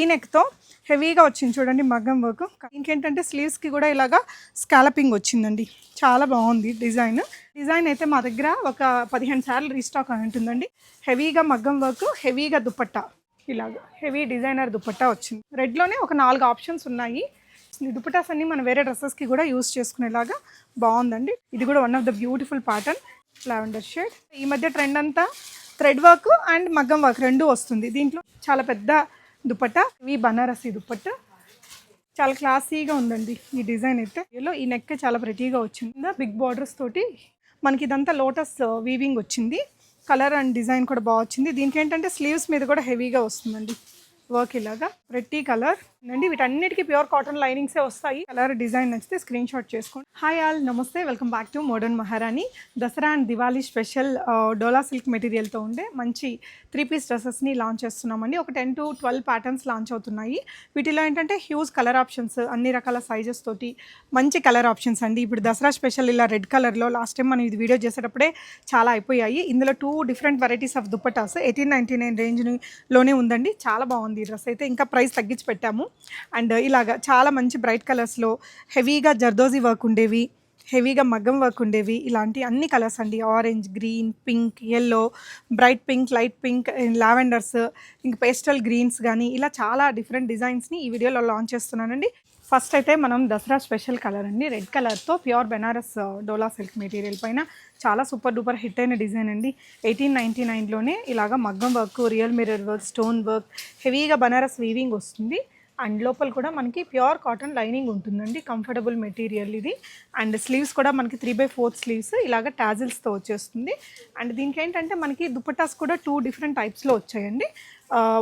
We నెక్తో హెవీగా వచ్చింది చూడండి మగ్గం వర్క్. ఇంకేంటంటే స్లీవ్స్కి కూడా ఇలాగా స్కాలపింగ్ వచ్చిందండి. చాలా బాగుంది డిజైన్. డిజైన్ అయితే మా దగ్గర ఒక పదిహేను సార్లు రీస్టాక్ అని ఉంటుందండి. హెవీగా మగ్గం వర్క్ హెవీగా దుపట్టా ఇలాగ హెవీ డిజైనర్ దుపట్టా వచ్చింది. రెడ్లోనే ఒక నాలుగు ఆప్షన్స్ ఉన్నాయి. ఈ దుపటాస్ అన్ని మనం వేరే డ్రెస్సెస్కి కూడా యూస్ చేసుకునేలాగా బాగుందండి. ఇది కూడా one of the beautiful pattern lavender shade. ఈ మధ్య ట్రెండ్ అంతా thread work and maggam work రెండు వస్తుంది. దీంట్లో చాలా పెద్ద దుపట్టా ఇవి బనారసి దుపట్టా. చాలా క్లాసీగా ఉందండి ఈ డిజైన్ అయితే. ఇలా ఈ నెక్ చాలా ప్రతిగా వచ్చింది. బిగ్ బార్డర్స్ తోటి మనకి ఇదంతా లోటస్ uh, వీవింగ్ వచ్చింది. కలర్ అండ్ డిజైన్ కూడా బాగా వచ్చింది. దీనికి ఏంటంటే స్లీవ్స్ మీద కూడా హెవీగా వస్తుందండి. వర్క్ ఇలాగా. రెట్టి కలర్ అండి వీటన్నిటికీ ప్యూర్ కాటన్ లైనింగ్సే వస్తాయి. కలర్ డిజైన్ నచ్చితే స్క్రీన్ షాట్ చేసుకోండి. Hi all namaste. Welcome back to modern Maharani Dasara and Diwali special dola silk మెటీరియల్తో ఉండే మంచి త్రీ పీస్ డ్రెస్సెస్ని లాంచ్ చేస్తున్నామండి. ఒక ten to twelve patterns launch అవుతున్నాయి. వీటిలో ఏంటంటే హ్యూజ్ కలర్ ఆప్షన్స్ అన్ని రకాల సైజెస్ తోటి మంచి కలర్ ఆప్షన్స్ అండి. ఇప్పుడు దసరా స్పెషల్ ఇలా రెడ్ కలర్లో లాస్ట్ టైం మనం ఇది వీడియో చేసేటప్పుడే చాలా అయిపోయాయి. ఇందులో two different varieties of dupattas eighteen ninety nine రేంజ్లోనే ఉందండి. చాలా బాగుంది ఈ డ్రెస్ అయితే. ఇంకా ప్రైస్ తగ్గించి పెట్టాము. అండ్ ఇలాగా చాలా మంచి బ్రైట్ కలర్స్లో హెవీగా జర్దోజీ వర్క్ ఉండేవి హెవీగా మగ్గం వర్క్ ఉండేవి. ఇలాంటి అన్ని కలర్స్ అండి. Orange green pink yellow bright pink light pink lavenders ఇంక పేస్టల్ గ్రీన్స్ కానీ ఇలా చాలా డిఫరెంట్ డిజైన్స్ని ఈ వీడియోలో లాంచ్ చేస్తున్నానండి. ఫస్ట్ అయితే మనం దసరా స్పెషల్ కలర్ అండి. రెడ్ కలర్తో pure Banaras dola silk material పైన చాలా సూపర్ డూపర్ హిట్ అయిన డిజైన్ అండి. ఎయిటీన్ నైంటీ నైన్లోనే ఇలాగ maggam work real mirror work stone work హెవీగా బనారస్ వీవింగ్ వస్తుంది. అండ్ లోపల కూడా మనకి ప్యూర్ కాటన్ లైనింగ్ ఉంటుందండి కంఫర్టబుల్ మెటీరియల్ ఇది. అండ్ స్లీవ్స్ కూడా మనకి త్రీ బై ఫోర్త్ స్లీవ్స్ ఇలాగ టాజిల్స్తో వచ్చేస్తుంది. అండ్ దీనికి ఏంటంటే మనకి దుపట్టాస్ కూడా టూ డిఫరెంట్ టైప్స్లో వచ్చాయండి.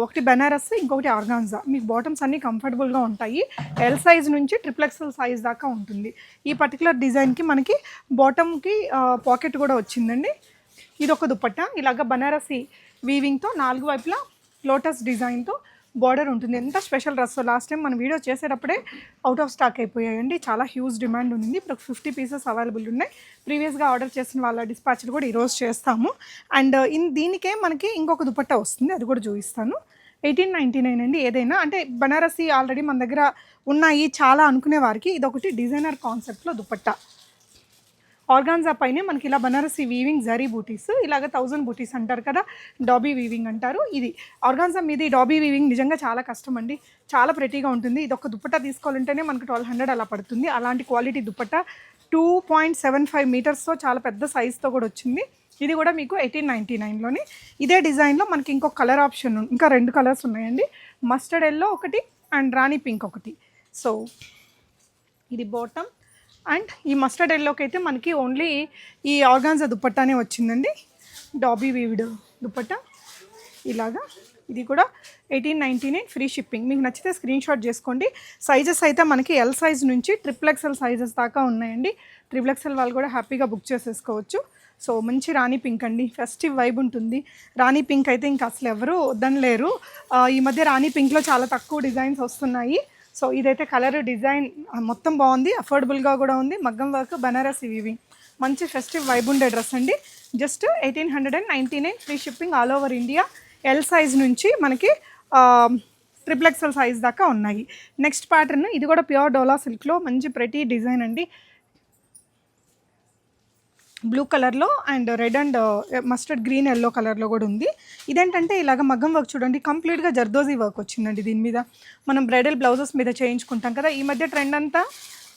ఒకటి బెనారస్ ఇంకొకటి ఆర్గాన్జా. మీకు బాటమ్స్ అన్నీ కంఫర్టబుల్గా ఉంటాయి. ఎల్ సైజ్ నుంచి ట్రిపుల్ సైజ్ దాకా ఉంటుంది. ఈ పర్టికులర్ డిజైన్కి మనకి బాటమ్కి పాకెట్ కూడా వచ్చిందండి. ఇది ఒక దుపట్ట. ఇలాగ బనారసి వీవింగ్తో నాలుగు వైపులా లోటస్ డిజైన్తో బార్డర్ ఉంటుంది. ఎంత స్పెషల్ డ్రెస్ లాస్ట్ టైం మనం వీడియో చేసేటప్పుడే అవుట్ ఆఫ్ స్టాక్ అయిపోయాయండి. చాలా హ్యూజ్ డిమాండ్ ఉంది ఇప్పుడు ఫిఫ్టీ పీసెస్ అవైలబుల్ ఉన్నాయి. ప్రీవియస్గా ఆర్డర్ చేసిన వాళ్ళ డిస్పాచ్లు కూడా ఈరోజు చేస్తాము. అండ్ uh, ఇన్ దీనికే మనకి ఇంకొక దుపట్టా వస్తుంది. అది కూడా చూపిస్తాను. ఎయిటీన్ నైంటీ నైన్ అండి. ఏదైనా అంటే బనారసి ఆల్రెడీ మన దగ్గర ఉన్నాయి. చాలా అనుకునే వారికి ఇదొకటి డిజైనర్ కాన్సెప్ట్లో దుపట్టా. ఆర్గాన్జా పైనే మనకి ఇలా బనారసి వీవింగ్ జరీ బూటీస్ ఇలాగ థౌజండ్ బూటీస్ అంటారు కదా డాబీ వీవింగ్ అంటారు. ఇది ఆర్గాన్జా మీద ఈ డాబీ వీవింగ్ నిజంగా చాలా కష్టం అండి. చాలా ప్రెటీగా ఉంటుంది. ఇది ఒక దుప్పట్టా తీసుకోవాలంటేనే మనకి ట్వెల్వ్ హండ్రెడ్ అలా పడుతుంది. అలాంటి quality dupatta two point seven five మీటర్స్తో చాలా పెద్ద సైజ్తో కూడా వచ్చింది. ఇది కూడా మీకు ఎయిటీన్ నైంటీ నైన్లోనే ఇదే డిజైన్లో మనకి ఇంకొక కలర్ ఆప్షన్ ఇంకా రెండు కలర్స్ ఉన్నాయండి. మస్టర్డ్ ఎల్లో ఒకటి అండ్ రాణి పింక్ ఒకటి. సో ఇది బాటమ్ అండ్ ఈ మస్టర్డ్ ఎల్లోకి అయితే మనకి ఓన్లీ ఈ ఆర్గాన్జా దుప్పట్టానే వచ్చిందండి. Dobby woven dupatta? ఇలాగా. ఇది కూడా eighteen ninety nine free shipping మీకు నచ్చితే స్క్రీన్ షాట్ చేసుకోండి. సైజెస్ అయితే మనకి ఎల్ సైజ్ నుంచి ట్రిపుల్ ఎక్సెల్ సైజెస్ దాకా ఉన్నాయండి. ట్రిపుల్ ఎక్సెల్ వాళ్ళు కూడా హ్యాపీగా బుక్ చేసేసుకోవచ్చు. సో మంచి రాణి పింక్ అండి. ఫెస్టివ్ వైబ్ ఉంటుంది. రాణి పింక్ అయితే ఇంకా అసలు ఎవరు వద్దనలేరు. లేరు ఈ మధ్య రాణి పింక్లో చాలా తక్కువ డిజైన్స్ వస్తున్నాయి. సో ఇదైతే కలర్ డిజైన్ మొత్తం బాగుంది అఫోర్డబుల్గా కూడా ఉంది. మగ్గం వర్క్ బనారస్ వీవింగ్ మంచి ఫెస్టివ్ వైబ్ ఉండే డ్రెస్ అండి. Just eighteen hundred and ninety nine free shipping all over India L size నుంచి మనకి ట్రిప్లెక్సెల్ సైజ్ దాకా ఉన్నాయి. నెక్స్ట్ ప్యాటర్న్ ఇది కూడా ప్యూర్ డోలా సిల్క్లో మంచి ప్రతి డిజైన్ అండి. బ్లూ కలర్లో and red and mustard green yellow కలర్లో కూడా ఉంది. ఇదేంటంటే ఇలాగ మగ్గం వర్క్ చూడండి కంప్లీట్గా జర్దోజీ వర్క్ వచ్చిందండి దీని మీద. మనం బ్రైడల్ బ్లౌజెస్ మీద చేయించుకుంటాం కదా ఈ మధ్య ట్రెండ్ అంతా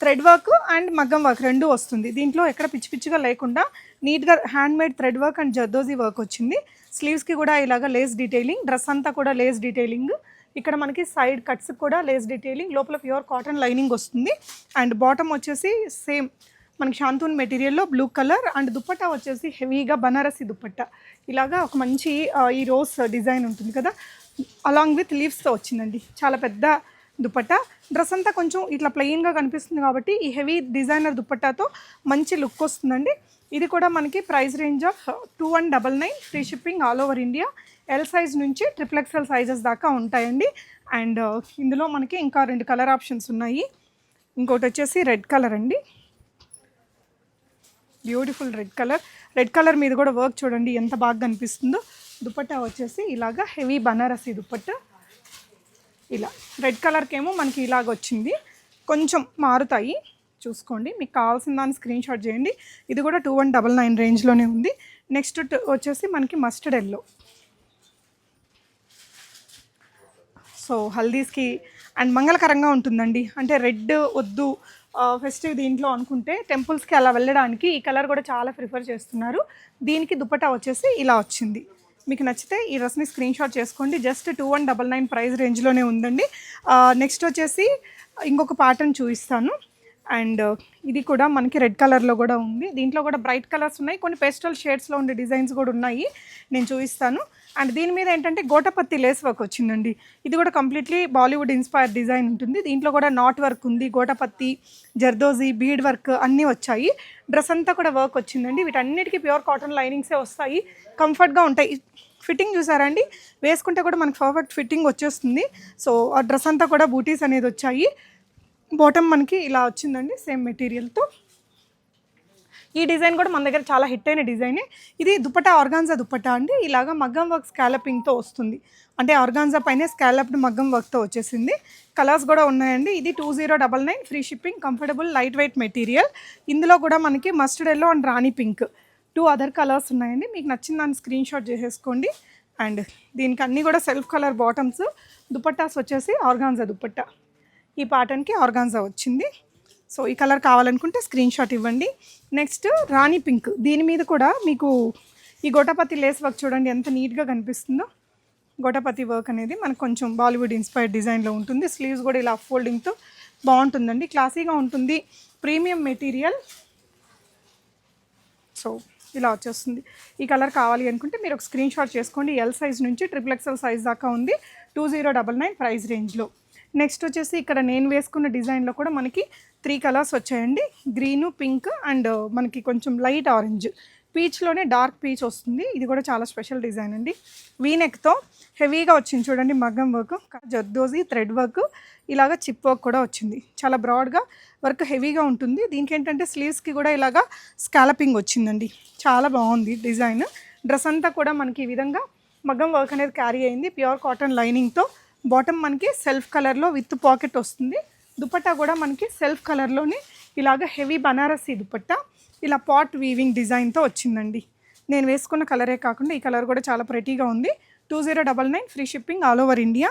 thread work and maggam work రెండు వస్తుంది. దీంట్లో ఎక్కడ పిచ్చి పిచ్చిగా లేకుండా నీట్గా hand made thread work and zardozi work వచ్చింది. స్లీవ్స్కి కూడా ఇలాగ లేస్ డీటెయిలింగ్ డ్రెస్ అంతా కూడా లేస్ డీటెయిలింగ్. ఇక్కడ మనకి సైడ్ కట్స్ కూడా లేస్ డీటెయిలింగ్ లోపల ప్యూర్ కాటన్ లైనింగ్ వస్తుంది. అండ్ బాటమ్ వచ్చేసి సేమ్ మనకి శాంతూన్ మెటీరియల్లో బ్లూ కలర్ అండ్ దుప్పట్టా వచ్చేసి హెవీగా బనారసి దుప్పట్టా. ఇలాగా ఒక మంచి ఈ రోజ్ డిజైన్ ఉంటుంది కదా? అలాంగ్ విత్ లీవ్స్తో వచ్చిందండి. చాలా పెద్ద దుపట్టా డ్రెస్ అంతా కొంచెం ఇట్లా ప్లెయిన్గా కనిపిస్తుంది కాబట్టి ఈ హెవీ డిజైనర్ దుపట్టాతో మంచి లుక్ వస్తుందండి. ఇది కూడా మనకి price range of two one double nine free shipping all over India. L size నుంచి ట్రిపుల్ ఎక్స్ఎల్ సైజెస్ దాకా ఉంటాయండి. అండ్ ఇందులో మనకి ఇంకా రెండు కలర్ ఆప్షన్స్ ఉన్నాయి. ఇంకోటి వచ్చేసి రెడ్ కలర్ అండి. Beautiful red colour. Red colour మీద కూడా వర్క్ చూడండి ఎంత బాగా కనిపిస్తుందో. దుపట్టా వచ్చేసి ఇలాగా హెవీ బనారసి దుపట్టా. ఇలా. రెడ్ కలర్కి ఏమో మనకి ఇలాగ వచ్చింది. కొంచెం మారుతాయి. చూసుకోండి మీకు కావాల్సిన దాన్ని స్క్రీన్ షాట్ చేయండి. ఇది కూడా టూ వన్ డబల్ నైన్ రేంజ్లోనే ఉంది. నెక్స్ట్ వచ్చేసి మనకి మస్టర్డ్ ఎల్లో. సో హల్దీస్కి అండ్ మంగళకరంగా ఉంటుందండి. అంటే రెడ్ వద్దు ఫెస్టివ్ దీంట్లో అనుకుంటే టెంపుల్స్కి అలా వెళ్ళడానికి ఈ కలర్ కూడా చాలా ప్రిఫర్ చేస్తున్నారు. దీనికి దుపట్టా వచ్చేసి ఇలా వచ్చింది. మీకు నచ్చితే ఈ డ్రెస్ని స్క్రీన్ షాట్ చేసుకోండి. Just two one double nine price రేంజ్లోనే ఉందండి. నెక్స్ట్ వచ్చేసి ఇంకొక ప్యాటర్న్ చూపిస్తాను. అండ్ uh, ఇది కూడా మనకి రెడ్ కలర్లో కూడా ఉంది. దీంట్లో కూడా బ్రైట్ కలర్స్ ఉన్నాయి. కొన్ని పేస్టల్ షేడ్స్లో ఉండే డిజైన్స్ కూడా ఉన్నాయి. నేను చూపిస్తాను. అండ్ దీని మీద ఏంటంటే గోటపత్తి లేస్ వర్క్ వచ్చిందండి. ఇది కూడా కంప్లీట్లీ బాలీవుడ్ ఇన్స్పైర్ డిజైన్ ఉంటుంది. దీంట్లో కూడా నాట్ వర్క్ ఉంది గోటపత్తి జర్దోజీ బీడ్ వర్క్ అన్నీ వచ్చాయి. డ్రెస్ అంతా కూడా వర్క్ వచ్చిందండి. వీటన్నిటికీ ప్యూర్ కాటన్ లైనింగ్సే వస్తాయి. కంఫర్ట్గా ఉంటాయి. ఫిట్టింగ్ చూసారా అండి? వేసుకుంటే కూడా మనకు పర్ఫెక్ట్ ఫిట్టింగ్ వచ్చేస్తుంది. సో ఆ డ్రెస్ అంతా కూడా బూటీస్ అనేది వచ్చాయి. బాటమ్ మనకి ఇలా వచ్చిందండి సేమ్ మెటీరియల్తో. ఈ డిజైన్ కూడా మన దగ్గర చాలా హిట్ అయిన డిజైనే ఇది దుపట్టా ఆర్గాన్జా దుపట్టా అండి. ఇలాగా మగ్గం వర్క్ స్కాలపింగ్తో వస్తుంది. అంటే ఆర్గాన్జా పైన స్కాలప్డ్ మగ్గం వర్క్తో వచ్చేసింది. కలర్స్ కూడా ఉన్నాయండి. ఇది two zero double nine free shipping comfortable light weight material. ఇందులో కూడా మనకి mustard yellow and rani pink. Two other colours ఉన్నాయండి. మీకు నచ్చిన దాన్ని స్క్రీన్ షాట్ చేసేసుకోండి. అండ్ దీనికి అన్నీ కూడా సెల్ఫ్ కలర్ బాటమ్స్ దుపట్టాస్ వచ్చేసి ఆర్గాన్జా దుపట్టా. ఈ పాటన్కి ఆర్గాన్జా వచ్చింది. సో ఈ కలర్ కావాలనుకుంటే స్క్రీన్ షాట్ ఇవ్వండి. Next rani pink. దీని మీద కూడా మీకు ఈ గోటపతి లేస్ వర్క్ చూడండి ఎంత నీట్గా కనిపిస్తుందో. గోటపతి వర్క్ అనేది మనకు కొంచెం బాలీవుడ్ ఇన్స్పైర్డ్ డిజైన్లో ఉంటుంది. స్లీవ్స్ కూడా ఇలా ఫోల్డింగ్తో బాగుంటుందండి. క్లాసీగా ఉంటుంది. Premium material. సో ఇలా వచ్చేస్తుంది. ఈ కలర్ కావాలి అనుకుంటే మీరు ఒక స్క్రీన్ షాట్ చేసుకోండి. ఎల్ సైజ్ నుంచి ట్రిపుల్ ఎక్స్ఎల్ సైజ్ దాకా ఉంది. Two zero double nine price రేంజ్లో నెక్స్ట్ వచ్చేసి ఇక్కడ నేను వేసుకున్న డిజైన్లో కూడా మనకి త్రీ కలర్స్ వచ్చాయండి. గ్రీను పింక్ అండ్ మనకి కొంచెం లైట్ ఆరెంజ్. పీచ్లోనే డార్క్ పీచ్ వస్తుంది. ఇది కూడా చాలా స్పెషల్ డిజైన్ అండి. వీనెక్తో హెవీగా వచ్చింది చూడండి maggam work. Zardozi thread work. ఇలాగ చిప్ వర్క్ కూడా వచ్చింది. చాలా బ్రాడ్గా వర్క్ హెవీగా ఉంటుంది. దీనికి ఏంటంటే స్లీవ్స్కి కూడా ఇలాగా స్కాలపింగ్ వచ్చిందండి. చాలా బాగుంది డిజైన్. డ్రెస్ అంతా కూడా మనకి ఈ విధంగా మగ్గం వర్క్ అనేది క్యారీ అయింది. ప్యూర్ కాటన్ లైనింగ్తో బాటమ్ మనకి సెల్ఫ్ కలర్లో విత్ పాకెట్ వస్తుంది. దుపట్టా కూడా మనకి సెల్ఫ్ కలర్లోనే ఇలాగ హెవీ బనారసీ దుపట్టా ఇలా పాట్ వీవింగ్ డిజైన్తో వచ్చిందండి. నేను వేసుకున్న కలరే కాకుండా ఈ కలర్ కూడా చాలా ప్రెటీగా ఉంది. Two zero double nine free shipping all over India.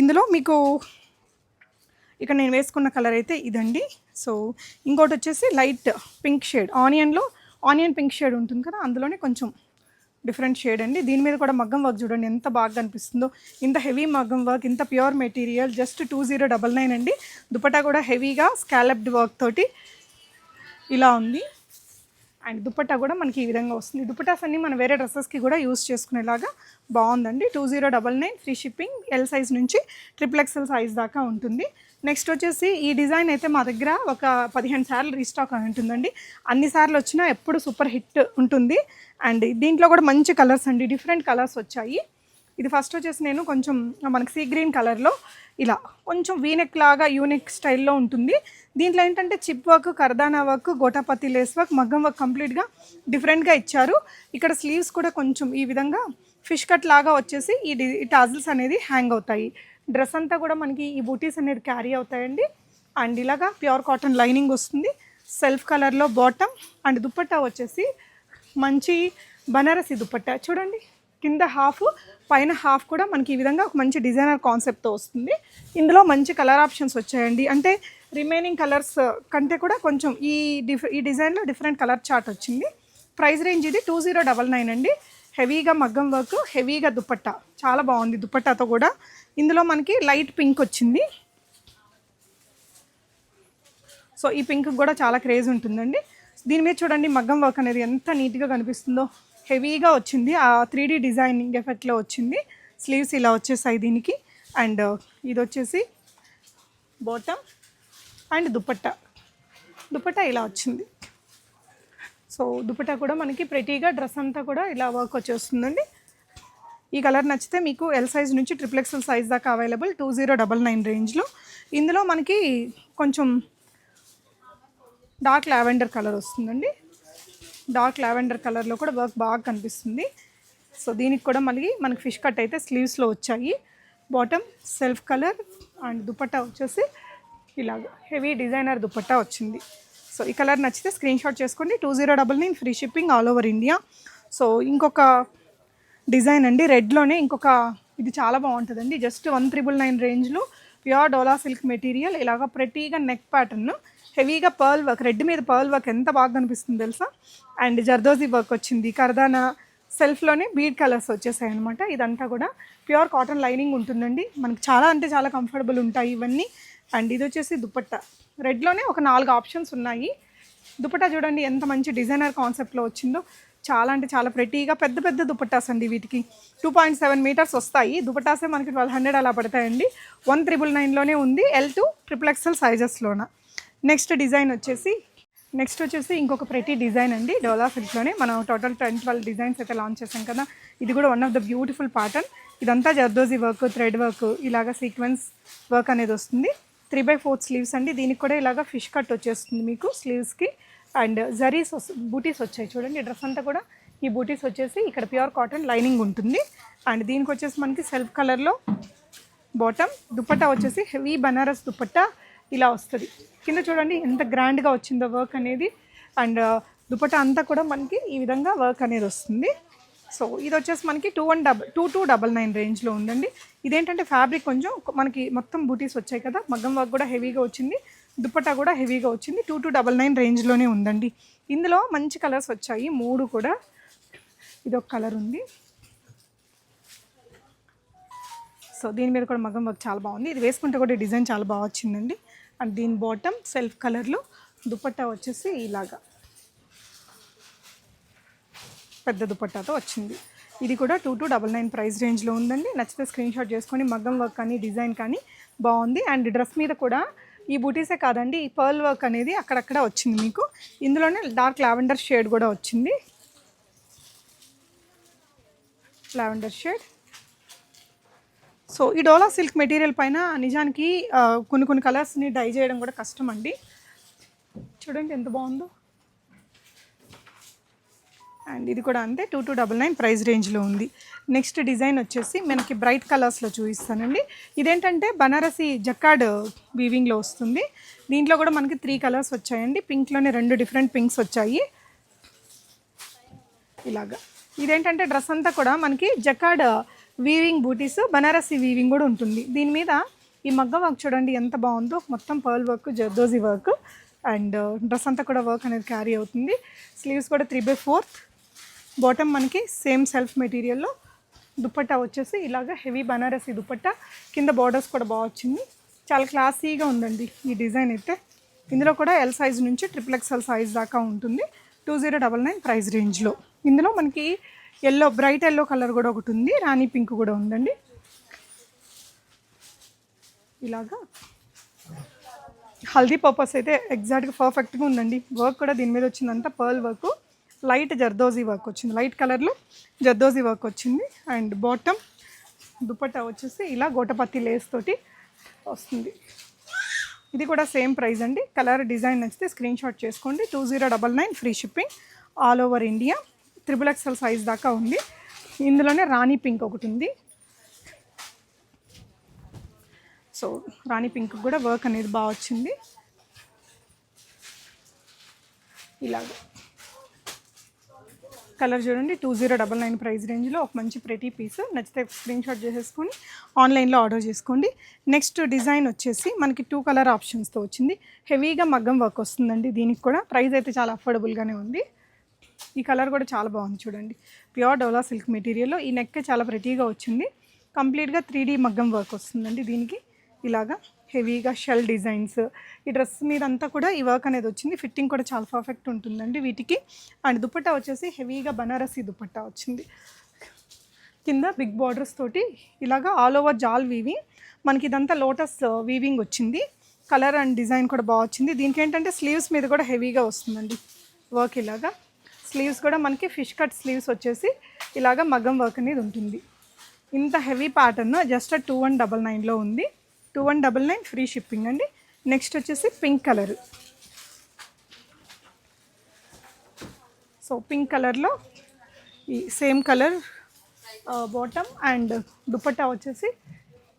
ఇందులో మీకు ఇక్కడ నేను వేసుకున్న కలర్ అయితే ఇదండి. సో ఇంకోటి వచ్చేసి లైట్ పింక్ షేడ్. ఆనియన్లో ఆనియన్ పింక్ షేడ్ ఉంటుంది కదా అందులోనే కొంచెం డిఫరెంట్ షేడ్ అండి. దీని మీద కూడా మగ్గం వర్క్ చూడండి ఎంత బాగా కనిపిస్తుందో. ఇంత హెవీ మగ్గం వర్క్ ఇంత pure material just two zero double nine అండి. దుపటా కూడా హెవీగా స్కాలప్డ్ వర్క్ తోటి ఇలా ఉంది. అండ్ దుపట్టా కూడా మనకి ఈ విధంగా వస్తుంది. దుపట్టాస్ అన్ని మనం వేరే డ్రెస్సెస్కి కూడా యూస్ చేసుకునేలాగా బాగుందండి. Two zero double nine free shipping L size నుంచి ట్రిపుల్ ఎక్స్ఎల్ సైజ్ దాకా ఉంటుంది. నెక్స్ట్ వచ్చేసి ఈ డిజైన్ అయితే మా దగ్గర ఒక పదిహేను సార్లు రీస్టాక్ అని ఉంటుందండి. అన్ని సార్లు వచ్చినా ఎప్పుడు సూపర్ హిట్ ఉంటుంది. అండ్ దీంట్లో కూడా మంచి కలర్స్ అండి. డిఫరెంట్ కలర్స్ వచ్చాయి. ఇది ఫస్ట్ వచ్చేసి నేను కొంచెం మనకి సీ గ్రీన్ కలర్లో ఇలా కొంచెం వీనెక్ లాగా యూనిక్ స్టైల్లో ఉంటుంది. దీంట్లో ఏంటంటే chip work kardana work gotapatti lace work maggam work కంప్లీట్గా డిఫరెంట్గా ఇచ్చారు. ఇక్కడ స్లీవ్స్ కూడా కొంచెం ఈ విధంగా ఫిష్ కట్ లాగా వచ్చేసి ఈ డి ఈ టాజిల్స్ అనేది హ్యాంగ్ అవుతాయి. డ్రెస్ అంతా కూడా మనకి ఈ బూటీస్ అనేది క్యారీ అవుతాయండి. అండ్ ఇలాగా ప్యూర్ కాటన్ లైనింగ్ వస్తుంది. సెల్ఫ్ కలర్లో బాటమ్ అండ్ దుప్పట్టా వచ్చేసి మంచి బనారసి దుప్పట్టా. చూడండి కింద హాఫ్ పైన హాఫ్ కూడా మనకి ఈ విధంగా ఒక మంచి డిజైనర్ కాన్సెప్ట్తో వస్తుంది. ఇందులో మంచి కలర్ ఆప్షన్స్ వచ్చాయండి. అంటే రిమైనింగ్ కలర్స్ కంటే కూడా కొంచెం ఈ డిఫ్ ఈ డిజైన్లో డిఫరెంట్ కలర్ చార్ట్ వచ్చింది. ప్రైస్ రేంజ్ ఇది టూ జీరో డబల్ నైన్ అండి. హెవీగా మగ్గం వర్క్ హెవీగా దుపట్టా. చాలా బాగుంది దుపట్టాతో కూడా. ఇందులో మనకి లైట్ పింక్ వచ్చింది. సో ఈ పింక్ కూడా చాలా క్రేజ్ ఉంటుందండి. దీని మీద చూడండి మగ్గం వర్క్ అనేది ఎంత నీట్గా కనిపిస్తుందో. హెవీగా వచ్చింది. ఆ త్రీ డిజైనింగ్ ఎఫెక్ట్లో వచ్చింది. స్లీవ్స్ ఇలా వచ్చేసాయి దీనికి. అండ్ ఇది వచ్చేసి బాటమ్ అండ్ దుపట్టా. దుపట్టా ఇలా వచ్చింది. సో దుపట్టా కూడా మనకి ప్రెటీగా డ్రెస్ అంతా కూడా ఇలా వర్క్ వచ్చేస్తుందండి. ఈ కలర్ నచ్చితే మీకు ఎల్ సైజ్ నుంచి ట్రిపుల్ ఎక్స్ఎల్ సైజ్ దాకా available two zero double nine రేంజ్లో ఇందులో మనకి కొంచెం డార్క్ లావెండర్ కలర్ వస్తుందండి. డార్క్ లావెండర్ కలర్లో కూడా వర్క్ బాగా కనిపిస్తుంది. సో దీనికి కూడా మళ్ళీ మనకి ఫిష్ కట్ అయితే స్లీవ్స్లో వచ్చాయి. Bottom self colour and dupatta వచ్చేసి ఇలాగ హెవీ డిజైనర్ దుపట్టా వచ్చింది. సో ఈ కలర్ నచ్చితే స్క్రీన్ షాట్ చేసుకోండి. Two zero double nine free shipping all over India so ఇంకొక డిజైన్ అండి. రెడ్లోనే ఇంకొక ఇది చాలా బాగుంటుందండి. జస్ట్ వన్ త్రిబుల్ నైన్ రేంజ్లో ప్యూర్ డోలా సిల్క్ మెటీరియల్ ఇలాగ ప్రతిగా నెక్ ప్యాటర్న్ హెవీగా పర్ల్ వర్క్ రెడ్ మీద పర్ల్ వర్క్ ఎంత బాగా కనిపిస్తుంది తెలుసా? అండ్ జర్దోజీ వర్క్ వచ్చింది. కర్దానా సెల్ఫ్లోనే బీడ్ కలర్స్ వచ్చేసాయి అనమాట ఇదంతా కూడా ప్యూర్ కాటన్ లైనింగ్ ఉంటుందండి. మనకు చాలా అంటే చాలా కంఫర్టబుల్ ఉంటాయి ఇవన్నీ. అండ్ ఇది వచ్చేసి దుపట్టా. రెడ్లోనే ఒక నాలుగు ఆప్షన్స్ ఉన్నాయి. దుపట్టా చూడండి ఎంత మంచి డిజైనర్ కాన్సెప్ట్లో వచ్చిందో. చాలా అంటే చాలా ప్రెటీగా పెద్ద పెద్ద దుపట్టాస్ అండి వీటికి. టూ పాయింట్ సెవెన్ మీటర్స్ వస్తాయి. దుపట్టాసే మనకి ట్వెల్వ్ హండ్రెడ్ అలా పడతాయండి. వన్ త్రిబుల్ నైన్లోనే ఉంది. ఎల్ టు ట్రిపుల్ ఎక్సెల్ సైజెస్లోన నెక్స్ట్ డిజైన్ వచ్చేసి నెక్స్ట్ వచ్చేసి ఇంకొక ప్రతి డిజైన్ అండి. డోలా సిల్క్లోనే మనం టోటల్ టెన్ ట్వెల్వ్ డిజైన్స్ అయితే లాంచ్ చేసాం కదా. ఇది కూడా one of the beautiful pattern ఇదంతా జర్దోజీ వర్క్ థ్రెడ్ వర్క్ ఇలాగ సీక్వెన్స్ వర్క్ అనేది వస్తుంది. త్రీ బై ఫోర్త్ స్లీవ్స్ అండి. దీనికి కూడా ఇలాగ ఫిష్ కట్ వచ్చేస్తుంది మీకు స్లీవ్స్కి. అండ్ జరీస్ బూటీస్ వచ్చాయి చూడండి. డ్రెస్ అంతా కూడా ఈ బూటీస్ వచ్చేసి ఇక్కడ ప్యూర్ కాటన్ లైనింగ్ ఉంటుంది. అండ్ దీనికి వచ్చేసి మనకి సెల్ఫ్ కలర్లో బాటమ్ దుప్పట్ట వచ్చేసి హెవీ బనారస్ దుప్పట్ట ఇలా వస్తుంది. కింద చూడండి ఎంత గ్రాండ్గా వచ్చిందో వర్క్ అనేది. అండ్ దుపట్టా అంతా కూడా మనకి ఈ విధంగా వర్క్ అనేది వస్తుంది. సో ఇది వచ్చేసి మనకి two one double two two double nine రేంజ్లో ఉందండి. ఇదేంటంటే ఫ్యాబ్రిక్ కొంచెం మనకి మొత్తం బూటీస్ వచ్చాయి కదా మగ్గం వర్క్ కూడా హెవీగా వచ్చింది దుప్పటా కూడా హెవీగా వచ్చింది టూ టూ డబల్ నైన్ రేంజ్లోనే ఉందండి. ఇందులో మంచి కలర్స్ వచ్చాయి మూడు కూడా. ఇది ఒక కలర్ ఉంది. సో దీని మీద కూడా మగం వర్క్ చాలా బాగుంది. ఇది వేసుకుంటే కూడా డిజైన్ చాలా బాగా వచ్చిందండి. అండ్ దీని బాటమ్ సెల్ఫ్ కలర్లో దుపట్టా వచ్చేసి ఇలాగా. పెద్ద దుపట్టాతో వచ్చింది. ఇది కూడా two two double nine price రేంజ్లో ఉందండి. నచ్చితే స్క్రీన్ షాట్ చేసుకొని మగ్గం వర్క్ కానీ డిజైన్ కానీ బాగుంది. అండ్ డ్రెస్ మీద కూడా ఈ బూటీసే కాదండి ఈ పర్ల్ వర్క్ అనేది అక్కడక్కడ వచ్చింది మీకు. ఇందులోనే డార్క్ లావెండర్ షేడ్ కూడా వచ్చింది. లావెండర్ షేడ్ సో ఈ డోలా సిల్క్ మెటీరియల్ పైన నిజానికి కొన్ని కొన్ని కలర్స్ని డై చేయడం కూడా కష్టం అండి. చూడండి ఎంత బాగుందో. అండ్ ఇది కూడా అంతే two two double nine price రేంజ్లో ఉంది. నెక్స్ట్ డిజైన్ వచ్చేసి మనకి బ్రైట్ కలర్స్లో చూపిస్తానండి. ఇదేంటంటే బనారసి జక్కాడ్ వీవింగ్లో వస్తుంది. దీంట్లో కూడా మనకి త్రీ కలర్స్ వచ్చాయండి. పింక్లోనే రెండు డిఫరెంట్ పింక్స్ వచ్చాయి. ఇలాగా. ఇదేంటంటే డ్రెస్ అంతా కూడా మనకి జకాడ్ వీవింగ్ బూటీస్ బనారసి వీవింగ్ కూడా ఉంటుంది. దీని మీద ఈ మగ్గ వర్క్ చూడండి ఎంత బాగుందో. మొత్తం pearl work zardozi work and dress అంతా కూడా వర్క్ అనేది క్యారీ అవుతుంది. స్లీవ్స్ కూడా త్రీ బై ఫోర్త్ బాటమ్ మనకి సేమ్ సెల్ఫ్ మెటీరియల్లో దుపట్టా వచ్చేసి ఇలాగ హెవీ బనారసి దుపట్టా. కింద బార్డర్స్ కూడా బాగా వచ్చింది. చాలా క్లాసీగా ఉందండి ఈ డిజైన్ అయితే. ఇందులో కూడా ఎల్ సైజ్ నుంచి ట్రిపుల్ ఎక్స్ఎల్ సైజ్ దాకా ఉంటుంది. Two zero double nine price రేంజ్లో ఇందులో మనకి ఎల్లో బ్రైట్ ఎల్లో కలర్ కూడా ఒకటి ఉంది. రాణి పింక్ కూడా ఉందండి. ఇలాగా హల్దీ పర్పస్ అయితే ఎగ్జాక్ట్గా పర్ఫెక్ట్గా ఉందండి. వర్క్ కూడా దీని మీద వచ్చిందంతా pearl work light zardozi work వచ్చింది. లైట్ కలర్లో జర్దోజీ వర్క్ వచ్చింది. అండ్ బాటమ్ దుపట్టా వచ్చేసి ఇలా గోటపత్తి లేస్ తోటి వస్తుంది. ఇది కూడా సేమ్ ప్రైస్ అండి. కలర్ డిజైన్ నచ్చితే స్క్రీన్ షాట్ చేసుకోండి. Two zero double nine free shipping all over India. Triple XL size దాకా ఉంది. ఇందులోనే రాణి పింక్ ఒకటి ఉంది. సో రాణి పింక్ కూడా వర్క్ అనేది బాగా వచ్చింది. ఇలాగ. కలర్ చూడండి two zero double nine price రేంజ్లో ఒక మంచి ప్రెటీ పీస్ నచ్చితే స్క్రీన్ షాట్ చేసేసుకొని ఆన్లైన్లో ఆర్డర్ చేసుకోండి. నెక్స్ట్ డిజైన్ వచ్చేసి మనకి టూ కలర్ ఆప్షన్స్తో వచ్చింది. హెవీగా మగ్గం వర్క్ వస్తుందండి దీనికి కూడా. ప్రైస్ అయితే చాలా అఫోర్డబుల్గానే ఉంది. ఈ కలర్ కూడా చాలా బాగుంది చూడండి. ప్యూర్ డోలా సిల్క్ మెటీరియల్లో ఈ నెక్ చాలా ప్రెటీగా వచ్చింది. కంప్లీట్గా త్రీ మగ్గం వర్క్ వస్తుందండి దీనికి. ఇలాగా హెవీగా షెల్ డిజైన్స్. ఈ డ్రెస్ మీద అంతా కూడా ఈ వర్క్ అనేది వచ్చింది. ఫిట్టింగ్ కూడా చాలా పర్ఫెక్ట్ ఉంటుందండి వీటికి. అండ్ దుపట్టా వచ్చేసి హెవీగా బనారసీ దుపట్టా వచ్చింది. కింద బిగ్ బార్డర్స్ తోటి ఇలాగా ఆల్ ఓవర్ జాల్ వీవింగ్. మనకి ఇదంతా లోటస్ uh, వీవింగ్ వచ్చింది. కలర్ అండ్ డిజైన్ కూడా బాగా వచ్చింది. దీనికి ఏంటంటే స్లీవ్స్ మీద కూడా హెవీగా వస్తుందండి వర్క్ ఇలాగా. స్లీవ్స్ కూడా మనకి ఫిష్ కట్ స్లీవ్స్ వచ్చేసి ఇలాగా మగ్గం వర్క్ అనేది ఉంటుంది. ఇంత heavy pattern just two one double నైన్లో ఉంది. Two one double nine free shipping అండి. నెక్స్ట్ వచ్చేసి పింక్ కలర్. సో పింక్ కలర్లో ఈ same colour bottom and dupatta వచ్చేసి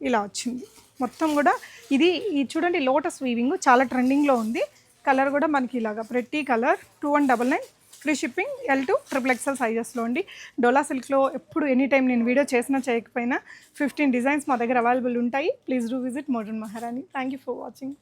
ఇలా వచ్చింది. మొత్తం కూడా ఇది ఈ చూడండి లోటస్ వీవింగ్ చాలా ట్రెండింగ్లో ఉంది. కలర్ కూడా మనకి ఇలాగా ప్రతి colour two one double nine free shipping L to triple XL సైజెస్లో అండి డోలా సిల్క్లో ఎప్పుడు ఎనీ టైం నేను వీడియో చేసినా చేయకపోయినా ఫిఫ్టీన్ డిజైన్స్ మా దగ్గర అవైలబుల్ ఉంటాయి. Please do visit modern Maharani thank you for watching